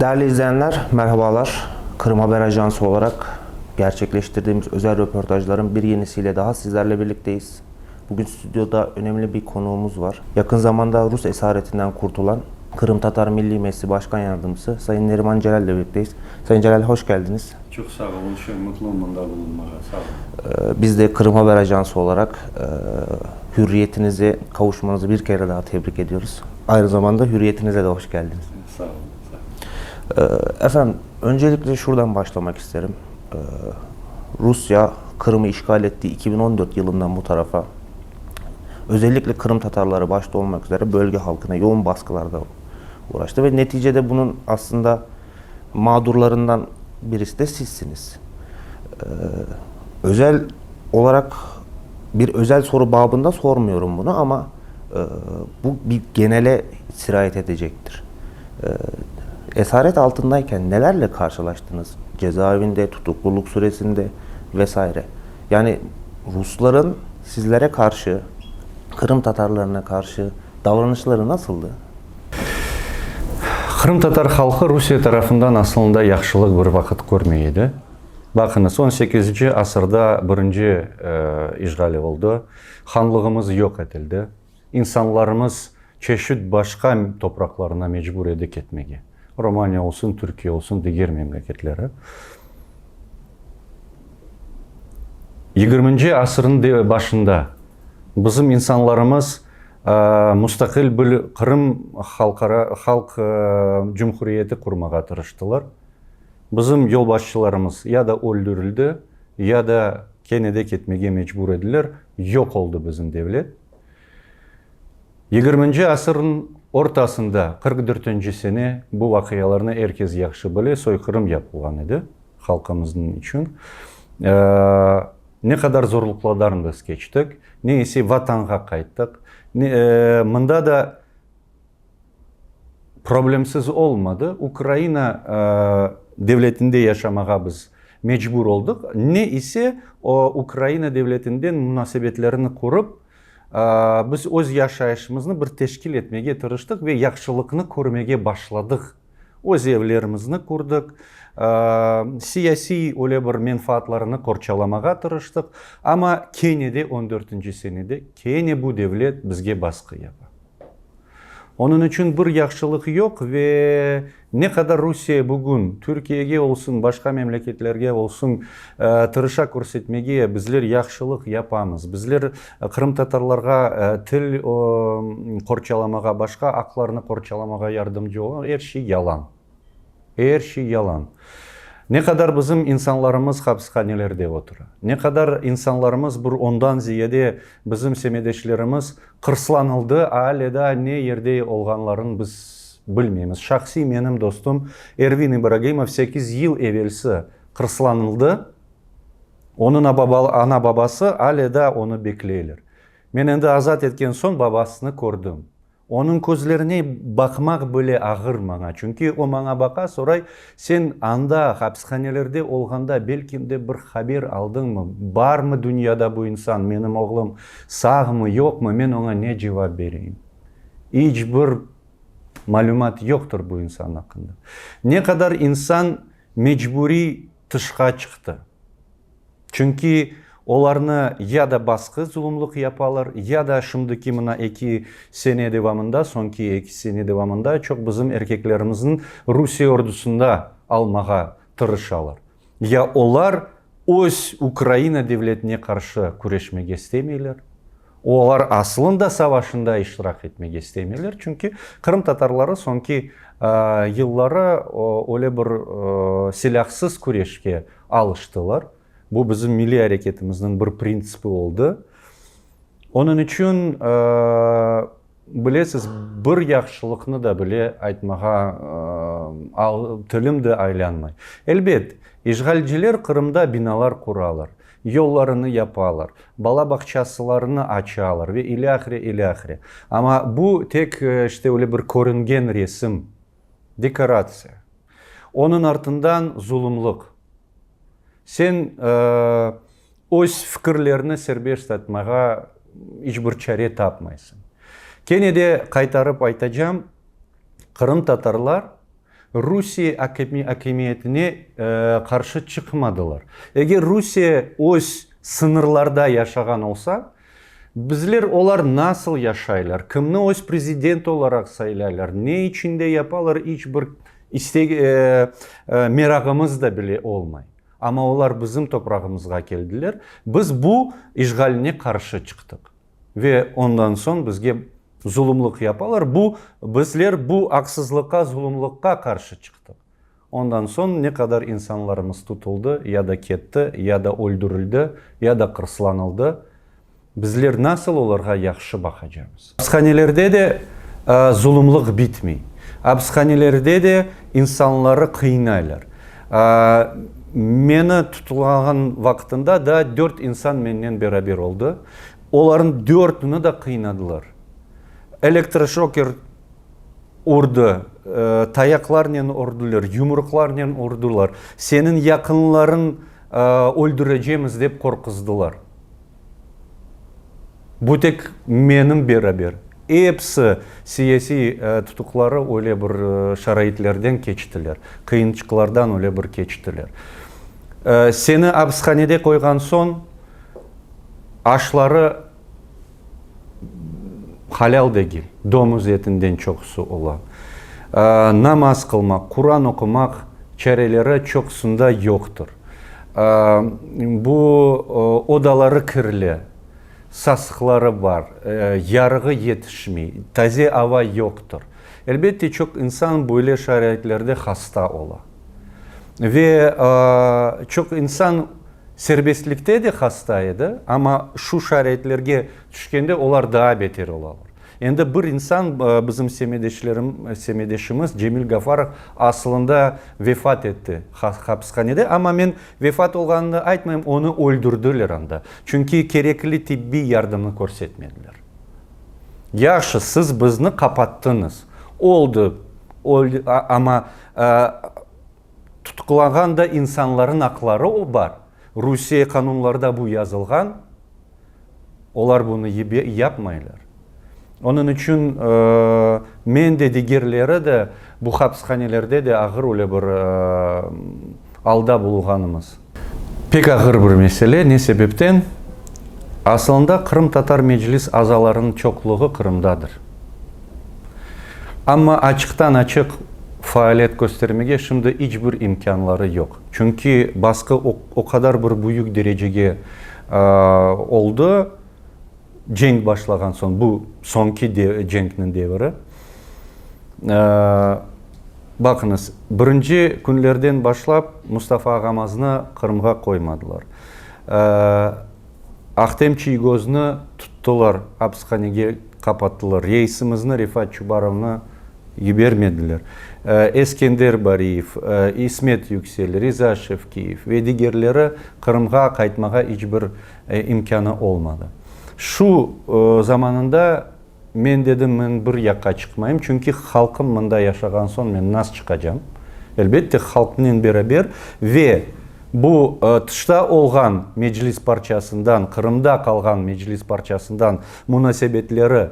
Değerli izleyenler, merhabalar. Kırım Haber Ajansı olarak gerçekleştirdiğimiz özel röportajların bir yenisiyle daha sizlerle birlikteyiz. Bugün stüdyoda önemli bir konuğumuz var. Yakın zamanda Rus esaretinden kurtulan Kırım Tatar Milli Meclisi Başkan Yardımcısı Sayın Neriman Celal ile birlikteyiz. Sayın Celal hoş geldiniz. Çok sağ olun. Çok mutlu da bulunmaya. Sağ olun. Ee, biz de Kırım Haber Ajansı olarak e, hürriyetinizi, kavuşmanızı bir kere daha tebrik ediyoruz. Aynı zamanda hürriyetinize de hoş geldiniz. Sağ olun. Ee, efendim öncelikle şuradan başlamak isterim. Ee, Rusya Kırım'ı işgal ettiği 2014 yılından bu tarafa özellikle Kırım Tatarları başta olmak üzere bölge halkına yoğun baskılarda uğraştı ve neticede bunun aslında mağdurlarından birisi de sizsiniz. Ee, özel olarak bir özel soru babında sormuyorum bunu ama e, bu bir genele sirayet edecektir. E, esaret altındayken nelerle karşılaştınız? Cezaevinde, tutukluluk süresinde vesaire. Yani Rusların sizlere karşı, Kırım Tatarlarına karşı davranışları nasıldı? Kırım Tatar halkı Rusya tarafından aslında yaxşılık bir vakit görmeydi. Bakınız 18. asırda birinci e, işgal oldu. Xanlığımız yok edildi. İnsanlarımız çeşit başka topraklarına mecbur edip etmeye. Romanya olsun, Türkiye olsun, diğer memləkətlərə. 20 asırın başında bizim insanlarımız ə, e, müstəqil bir Qırım xalqara xalq ə, e, cümhuriyyəti qurmağa çalışdılar. Bizim yolbaşçılarımız ya da öldürüldü ya da Kennedy ketmege mecbur edildiler. Yok oldu bizim devlet. 20. asırın ортасында 44 sene bu вакыяларны herkes yaxshi bilе, soykırım yapılgan edi halkımızın için. Ee, ne kadar zorluklardan biz geçtik, ne ise vatanga kayttık. Ne, e, mında da problemsiz olmadı. Ukrayna e, devletinde yaşamağa biz mecbur olduk. Ne ise Ukrayna devletinden münasebetlerini kurup ә, біз өз яшайышымызды бір тешкіл етмеге тырыштық ве яқшылықны көрмеге башладық өз евлерімізді көрдік ә, сияси оле бір менфаатларыны қорчаламаға тырыштық ама кенеде 14 сенеде кене бұ девлет бізге басқы яба оның үшін бір яқшылық жоқ ве не қадар Русия бүгін Türkiye'ye болсын мемлекетлерге мемлекеттерге болсын ә, тырыша көрсетмеге біздер яқшылық япамыз біздер қырым татарларға ә, тіл қорчаламаға башқа ақларыны қорчаламаға ярдым жоқ әрші ялан әрші ялан не қадар біздің инсанларымыз хабсханелерде отыр не қадар инсанларымыз бір ондан зияде біздің семедешілеріміз қырсланылды әлі да не ерде олғанларын біз білмейміз шахси менім достым эрвин ибрагимов 8 ел evvelsi қырсыланылды оның ана бабасы әлі да оны беклейлер мен енді азат еткен соң бабасыны көрдім оның көзлеріне бақмақ бөле ағыр маңа чүнки о маңа бақа сорай сен анда хабсханелерде олғанда белким бір хабер алдыңмы бармы дүнияда бұл инсан менің оғлым сағмы мен оңа не жауап берейін бір! мәлімат жоқтыр бұл инсан ақында. не қадар инсан мәжбүри тышқа шықты чүнки оларны яда да басқы зұлымдық япалар яда да шымдыки мына эки сене девамында соңки эки сене девамында чок бізім еркеклеріміздің русия ордусында алмаға тырышалар я олар өз украина дәулетіне қаршы күрешмеге істемейлер олар асылында савашында иштирок етмеге эстемелер чүнки кырым татарлары соңки еллары оле бір селяқсыз күрешке алыштылар Бұл биздин милли аракетибиздин бір принципі болду онун үчүн білесіз бір да біле айтмаға ал айланмай Әлбет, ишгалчилер қырымда биналар куралар yollarını yapalar, bala bakçasılarını açalar ve ilahri ilahri. Ama bu tek e, işte öyle bir korungen resim, dekorasyon. Onun ardından zulümlük. Sen e, öz fikirlerini serbest atmağa hiçbir çare tapmaysın. Kene de kaytarıp aytacağım, Kırım Tatarlar Русия hakimiyetine э, қаршы шықмадылар. Егер Русия өз сыңырларда яшаған олса, бізлер олар насыл яшайлар, кімні өз президент оларақ сайлайлар, не ішінде япалар ич бір істегі э, э, мерағымыз да біле олмай. Ама олар біздің топырағымызға келділер. Біз бұл ишғаліне қаршы шықтық. Ве ондан соң бізге зұлымлық япалар бұл біздер бұл ақсызлыққа зұлымлыққа қаршы шықтық ондан соң не қадар инсанларымыз тұтылды яда кетті яда өлдірілді яда қырсыланылды біздер насыл оларға яқшы баға жүрміз абсханелерде де ә, зұлымлық битмей абсханелерде де инсанлары қиынайлар. мені тұтылған вақытында да дөрт инсан менен берабер олды, олардың дөртіні да қинадылар электрошокер ұрды ә, ордылар, ұрдылар ордылар, ұрдылар сенің яқынларың ә, деп қорқыздылар тек менің бер. эпсі сиеси ә, э, тұтықлары оле бір э, шарайтлерден кештілер қиыншылықтардан оле бір кештілер ә, сені абысханеде қойған соң ашлары халал деген домыз етінден чоқ ола ұлы ә, намаз қылмақ құран оқымақ чәрелері чоқсында жоқтыр ә, бұл одалары кірлі сасықлары бар ә, ярығы етішмей тазе ава жоқтыр әлбетте чок инсан бөйле шариатлерде хаста ола ве ә, чок инсан serbestlikte de hastaydı ama şu şartlarga tushganda ular daha beter olalar. Endi bir insan e, bizim semedoshlarim e, semedeshimiz Cemil Gafarov aslında vefat etdi hapishxonada, ama men vefat bo'lganini aytmayman, uni o'ldirdilar unda. Chunki kerakli tibbiy yordamni ko'rsatmadilar. Yaxshi, siz bizni qapatdingiz. Oldi, oldu ama e, tutuklanganda insanların akları o var. Русия қанунларда бұ язылған, олар бұны ебе, япмайлар. Оның үшін э, мен де дегерлері де бұл де ағыр өлі бір э, алда болуғанымыз. Пек ағыр бір меселе, не себептен? Асылында Қырым Татар Меджіліс азаларының чоқлығы Қырымдадыр. Амма ачықтан ачық faaliyet gösterimiga şimdi hiçbir imkanları yok. Çünkü baskı o, o kadar bir büyük derecege e, oldu. Cenk başlagan son bu sonki de, cenknin devri. E, bakınız birinci günlerden başlap Mustafa Ağamaz'ını Kırım'a koymadılar. E, Ахтем Чийгозны tuttular, Апсханеге kapattılar. Reysimizni Rifat Çubarov'na gibermediler. Э, Эскендер Бариев, э, Исмет Юксель, Ризашев Киев ведигерлері Қырымға қайтмаға ешбір э, имканы олмады. Шу заманында мен дедім мен бір яққа шықмаймын чүнки халқым мында яшаған соң мен нас чықажам әлбетте бері бер ве бұ тышта олған меджлис парчасындан қырымда қалған меджлис парчасындан мұнасебетлері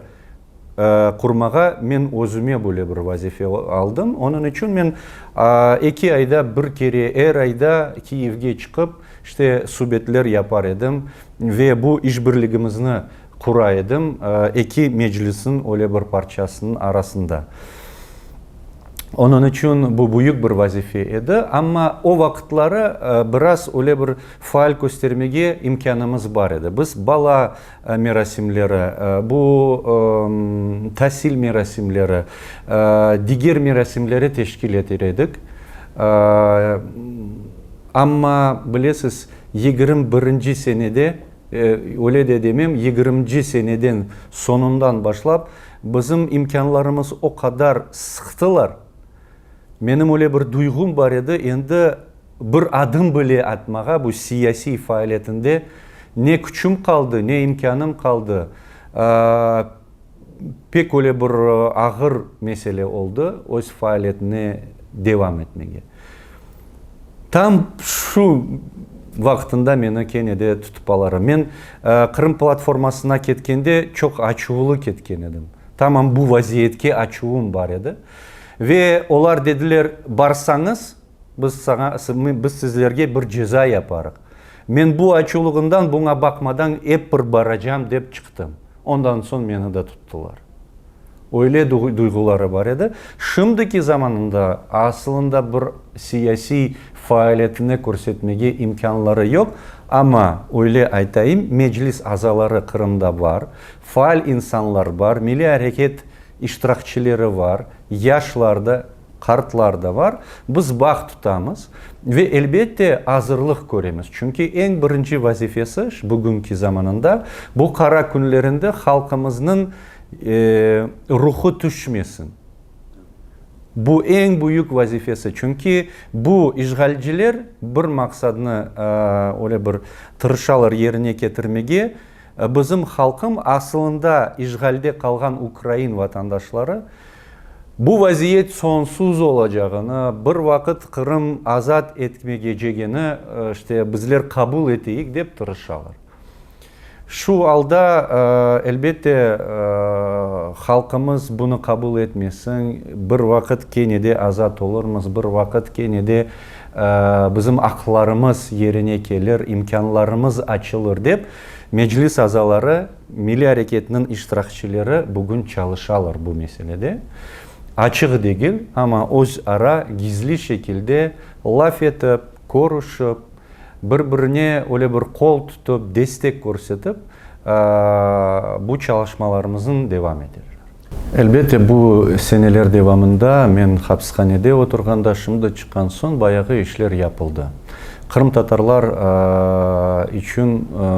құрмаға э, мен өзіме бөле бір вазифе алдым оның үшін мен екі айда бір кере әр айда киевге шығып іште субетлер япар едім ве бұл ішбірлігімізді құра едім екі э, мәжілістің оле бір парчасының арасында Оның үшін бұл бұйық бір вазифе еді, амма о вақытлары біраз өле бір файл көстермеге имканымыз бар еді. Біз бала мерасимлері, бұл тәсіл мерасимлері, дигер мерасимлері тешкіл етер едік. Амма білесіз, 21-ші сенеде, өле де демем, 20 сенеден соңындан башлап, біздің имканларымыз о қадар сықтылар, менің өле бір дұйғым бар еді енді бір адым біле атмаға бұл сияси фаалетінде не күчім қалды не имканым қалды пек өле бір ағыр мәселе олды өз фаалетіне девам етмеге там шу вақытында мені кенеде тұтып алары мен қырым платформасына кеткенде чок ачулы кеткен едім тамам бұл вазиетке ачуым бар еді Ve olar dediler barsanız biz sana biz sizlerge bir ceza yaparık. Men bu açılığından buna bakmadan hep bir baracağım dep çıktım. Ondan son beni de tuttular. Öyle duyguları var idi. Şimdiki zamanında aslında bir siyasi faaliyetini көрсетмеге imkanları yok. Ama öyle aytayım, meclis azaları Kırım'da var, faal insanlar var, Milli Hareket иштиракчилери бар яшлар да бар біз бақ тұтамыз ве әлбетте азырлық көреміз чүнки ең бірінші вазифесі бүгінгі заманында бұл қара күнлерінде халқымыздың ә, рухы түшмесін бұл ең бұйық вазифесі чүнки бұл ижғалчилер бір мақсадны ә, бір тырышалар еріне кетірмеге Э, бізім халқым асылында ижғалде қалған украин ватандашылары бұл вазиет сонсуз олажағыны бір вақыт қырым азат етмеге жегені іште э, бізлер қабыл етейік деп тұрышалар. шу алда э, әлбетте халқымыз бұны қабыл етмесін бір вақыт кенеде азат олырмыз бір вақыт кенеде біздің еріне келер имканларымыз ашылыр деп мәжіліс азалары милли әрекетінің иштиракчилери бүгін чалышалар бұл мәселеде Ачығы деген ама өз ара гизли шекілде лаф етіп корушып бір біріне оле бір қол тұтып дестек көрсетіп ә, бұл чалышмаларымыздың девам етер әлбетте бұл сенелер девамында мен хабсханеде отырғанда шымды шыққан соң баяғы ішлер япылды қырым татарлар э, үшін э,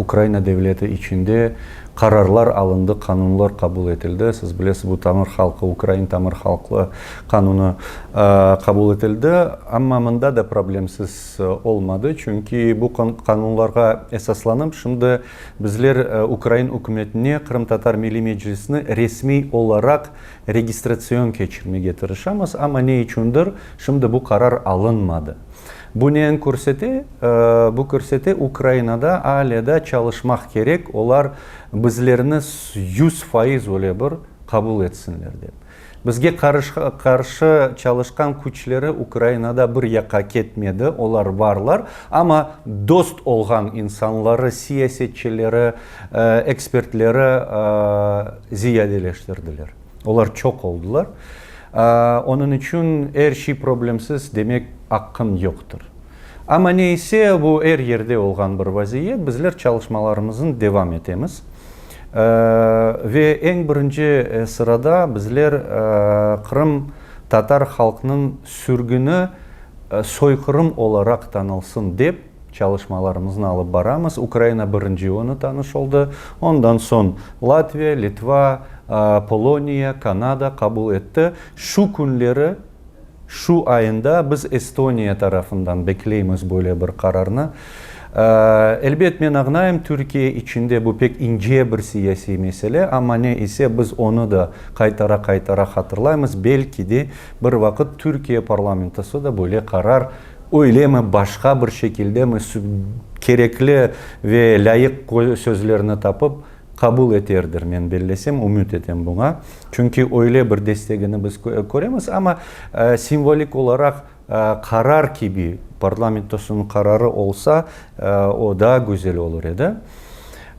украина дәулеті ішінде қарарлар алынды қанунлар қабыл етілді сіз білесіз бұл тамыр халқы украин тамыр халқы қануны қабыл э, етілді амма мында да проблемсіз олмады чүнки бұл қанунларға эсасланып шынды біздер украин үкіметіне қырым татар милли меджлисіне ресми оларақ регистрацион кечірмеге тырышамыз амма не үшіндір шымды бұл қарар алынмады бунен көрсөтө бұл көрсеті э, украинада алияда чалышмақ керек олар біздеріні жүз оле бір қабыл етсінлер деп бізге қаршы чалышқан күчлері украинада бір жаққа кетмеді олар барлар ама дост олған инсанлары сиясетчілері, ә, э, экспертлері ә, э, зияделештірділер олар чоқ олдылар ә, оның үшін әрші проблемсіз демек hakkım yoktur. Ama neyse bu her yerde olgan bir vaziyet. Bizler çalışmalarımızın devam etemiz. Ee, ve en birinci e, sırada bizler e, Kırım Tatar halkının sürgünü e, soykırım olarak tanılsın deyip çalışmalarımızın alıp baramız. Ukrayna birinci onu tanış oldu. Ondan son Latviya, Litva, e, Polonya, Kanada kabul etti. Şu günleri шу айында біз эстония тарапынан беклейміз бөле бір қарарны әлбет мен ағынайым түркия ішінде бұл пек инже бір саяси мәселе амма не есе біз оны да қайтара қайтара хатырлаймыз бәлки де бір вақыт түркия парламентысы да бөле қарар ойлемі башқа бір шекілде кереклі ве лайық сөздерін тапып kabul eterdir men bellesem umut etem buna. Çünkü öyle bir destekini biz göremiz ama e, simbolik olarak e, karar gibi parlamentosunun kararı olsa e, o daha güzel olur edi.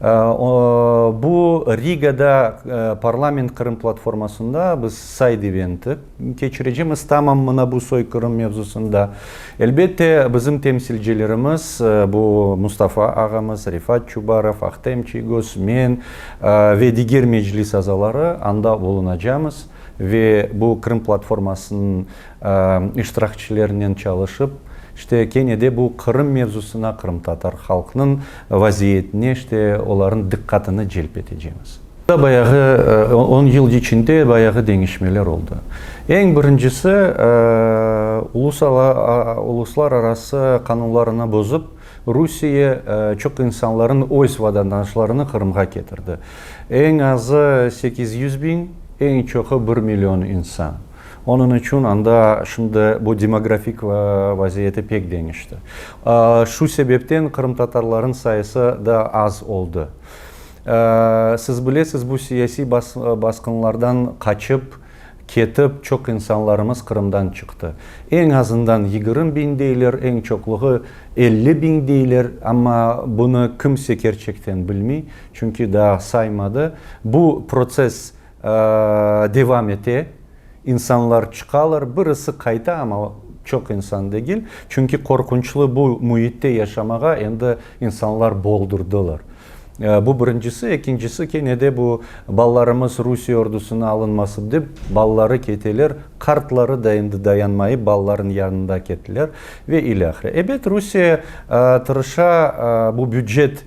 Э, бұл ригада э, парламент қырым платформасында біз сайд ивентті кечирежимиз тамам мына сой қырым мевзусында Әлбетте бізім темсилчилерибиз бұл мустафа ағамыз, рифат чубаров ақтем чигос мен ведигер межлис азалары анда болунажамыз ве бұл қырым платформасының иштиракчилеринен чалышып іште кенеде бұл қырым мевзусына қырым татар халқының вазиетіне іште олардың диққатыны желп етежеміз баяғы 10 жыл ішінде баяғы деңішмелер болды ең біріншісі ұлыслар арасы қануларына бұзып Русия чок инсанларын ойс вадандашларыны қырымға кетірді. Эң азы 800 мың ең чокы 1 миллион инсан. Onun için anda şimdi bu demografik e, vaziyeti pek değişti. E, şu sebepten Kırım Tatarların sayısı da az oldu. E, siz bilesiz bu siyasi bas, baskınlardan kaçıp кетіп, çok insanlarımız Kırım'dan çıktı. En azından 20 bin değiller, en çokluğu 50 bin değiller ama bunu kimse gerçekten bilmey. Çünkü daha saymadı. Bu proses e, devam etti insanlar çıkarlar. Birisi kayda ama çok insan değil. Çünkü korkunçlu bu muhitte yaşamağa endi insanlar boldurdular. Ee, bu birincisi, ikincisi ki ne de bu ballarımız Rusya ordusuna alınması deyip balları ketiler, kartları da dayandı dayanmayı balların yanında ketiler ve ilahre. Evet Rusya e, tırışa e, bu bücet e,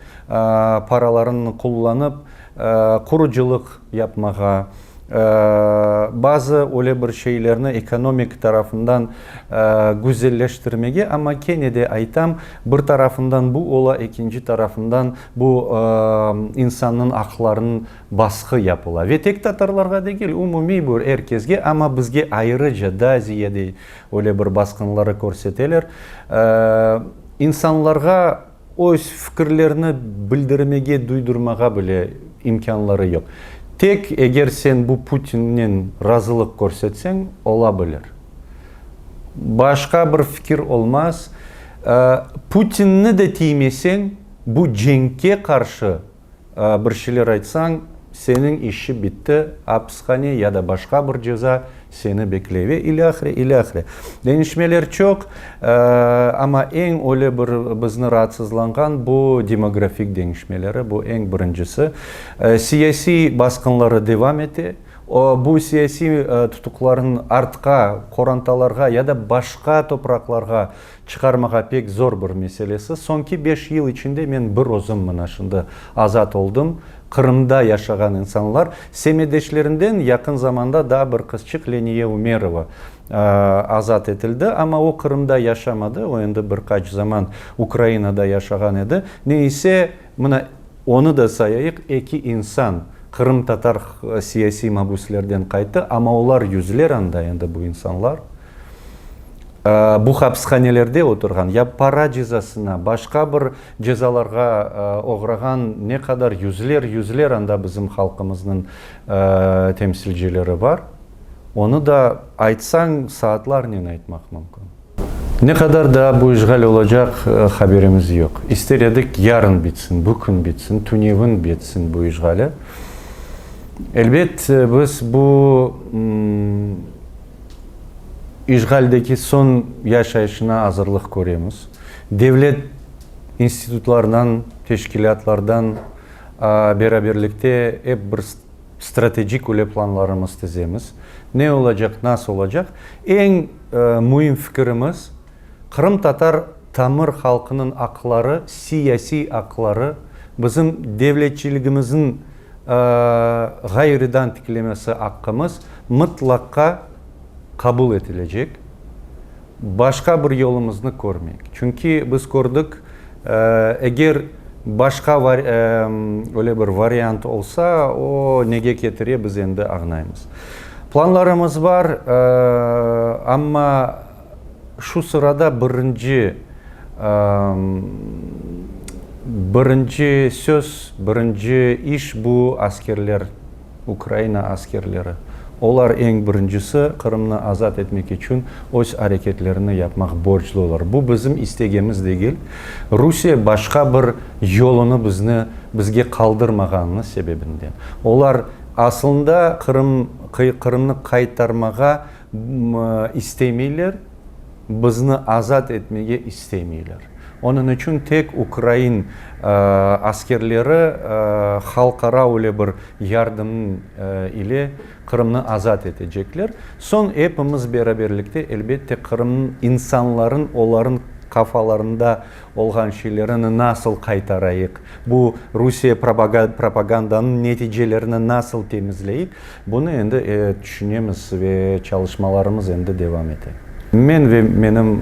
paralarını kullanıp kuruculuk yapmaya базы өле бір шейлерні экономик тарафындан ә, гүзелләштірмеге ама кенеде айтам бір тарафындан бұл ола екінші тарафындан бұ ә, инсанның ақларын басқы япыла ветек татарларға дегел умуми бұр әркезге ама бізге айры жада зиеде өле бір басқынлары көрсетелер ә, инсанларға өз фікірлеріні білдірмеге дұйдырмаға біле имканлары жоқ тек егер сен бұл путиннен разылық көрсетсең ола білер башқа бір фікір олмас ә, э, путинні де тимесең бұл жеңке қаршы э, біршілер айтсаң сенің іші бітті апсхане яда башқа бір жаза сені беклеве, или ахре или ахре денишмелер чок ама ең ойлы бір біздің демографик денишмелері Бұ эң біріншісі сияси басқынлары девам ете бұл сияси тұтықларын артқа коранталарға яда башқа топырақларға шығармаға пек зор бір меселесі. Сонки 5 ел ішінде мен бір ұзын мына азат олдым Қырымда яшаған инсанлар семедешлерінден яқын заманда да бір қызчық Ления Умерова азат етілді ама ол Қырымда яшамады о енді бір заман украинада яшаған еді. Нейсе, мына оны да саяйық, екі инсан қырым татар э, сияси мабуслерден қайты, ама олар юзлер анда енді бұл инсанлар ә, э, бұқапсханелерде отырған я пара жазасына башқа бір жазаларға э, оғыраған не қадар юзлер юзлер анда біздің халқымыздың ә, бар оны да айтсаң нен айтмақ мүмкін не қадар да бұл işgal olacak haberimiz ек. Истередік, ярын бетсін, бүкін бетсін, түнеуін бетсін bitsin bu біз бұл... işgaldeki son yaşayışına hazırlık koruyoruz. Devlet institutlarından teşkilatlardan e, beraberlikte hep bir stratejik öyle planlarımız tizemiz. Ne olacak, nasıl olacak? En e, mühim fikrimiz Kırım Tatar tamır halkının akları, siyasi akları, bizim devletçiligimizin e, gayridan tiklemesi hakkımız mutlaka қабыл етілежек. Башқа бір елімізді көрмек. Чүнкі біз көрдік, әгер башқа вар, өле бір вариант олса, о неге кетіре біз енді ағнаймыз. Планларымыз бар, ә, амма шу сұрада бірінші ә, бірінші сөз, бірінші іш бұ әскерлер, Украина әскерлері. Олар ең біріншісі Қырымны азат етмек үшін өз әрекеттерін yapmak borçlu олар. Бұл біздің істегеміз дегел. Русия башқа бір жолыны бізні, бізге қалдырмағаны себебінден. Олар асылында Қырым, Қырымны қайтармаға істемейлер, бізні азат етмеге істемейлер. Onun için tek Ukrayn e, askerleri e, halkara öyle bir yardım e, ile Kırım'ı azat edecekler. Son hepimiz beraberlikte elbette Kırım insanların, onların kafalarında olgan şeylerini nasıl kaytarayık, bu Rusya propagandanın neticelerini nasıl temizleyik, bunu şimdi e, düşünemiz ve çalışmalarımız şimdi devam edecek. мен ве менім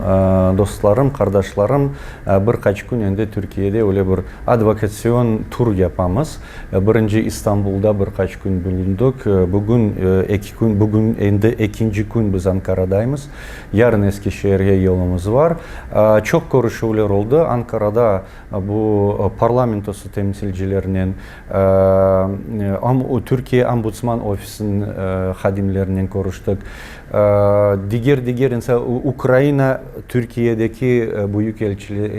достарым қардашларым бір қач күн енді түркияде өле бір адвокацион тур япамыз ә, бірінші истанбулда бір қач күн бүліндік ә, бүгін екі ә, күн бүгін енді екінші күн біз анкарадаймыз ярын шеерге жолымыз бар чок көрішулер олды. анкарада бұл осы темсилчилеринен түркия амбудсман офисінің хадимлерінен көріштік Diger diger insa Ukrayna Türkiye'deki e, büyük e,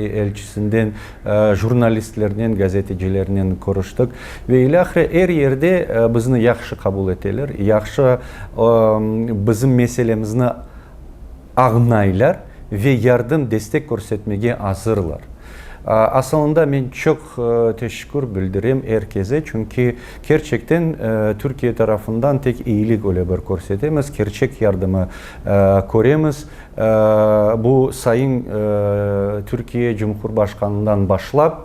elçisinden e, jurnalistlerden, gazetecilerden konuştuk ve ilahre her yerde bizni yaxşı kabul ettiler. Yaxşı bizim meselemizni ağnaylar ve yardım destek görsetmeye hazırlar. Ee, aslında ben çok e, teşekkür bildiririm herkese çünkü gerçekten e, Türkiye tarafından tek iyilik öyle bir görsetemiz, gerçek yardımı göremiz. E, bu Sayın Türkiye Cumhurbaşkanı'ndan başlap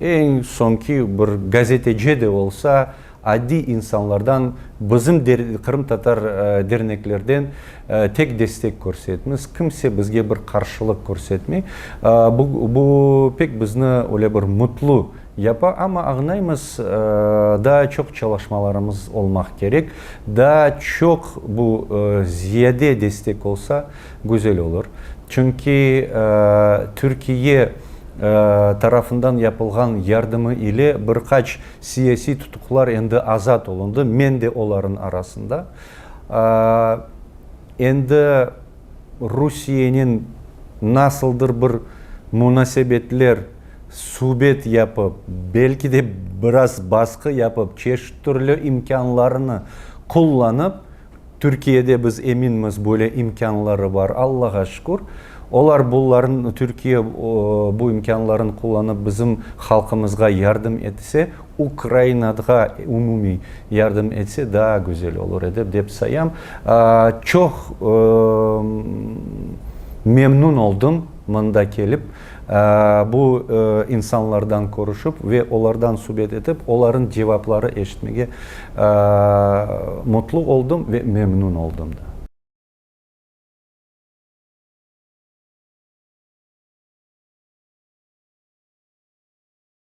en son ki bir gazeteci de olsa adi insanlardan bizim der, Kırım Tatar e, derneklerden e, tek destek көрсетміз kimse bizge bir karşılık көрсетмей e, bu, bu pek bizni öyle bir mutlu yapar ama ağnaymız e, daha çok çalışmalarımız olmak gerek daha çok bu e, ziyade destek olsa güzel olur çünkü e, Türkiye Э, тарафындан япылған ярдымы иле бірқач сиеси тұтықлар енді азат олынды мен де олардың арасында э, енді русияның насылдыр бір мұнасебетлер субет япып белки де біраз басқы япып чеш түрлі имканларыны қолланып түркияде біз еминміз бөле имканлары бар аллаға шүкір Олар булларын Түркия бу имканларын кулланып bizim халкыбызга ярдәм этсе, Украинага умуми ярдәм этсе да гүзәл olur edip деп saям. Çok memnun oldum mında kelip bu insanlardan konuşup ve onlardan sohbet edip onların cevapları eşitmeye mutlu oldum ve memnun oldum da.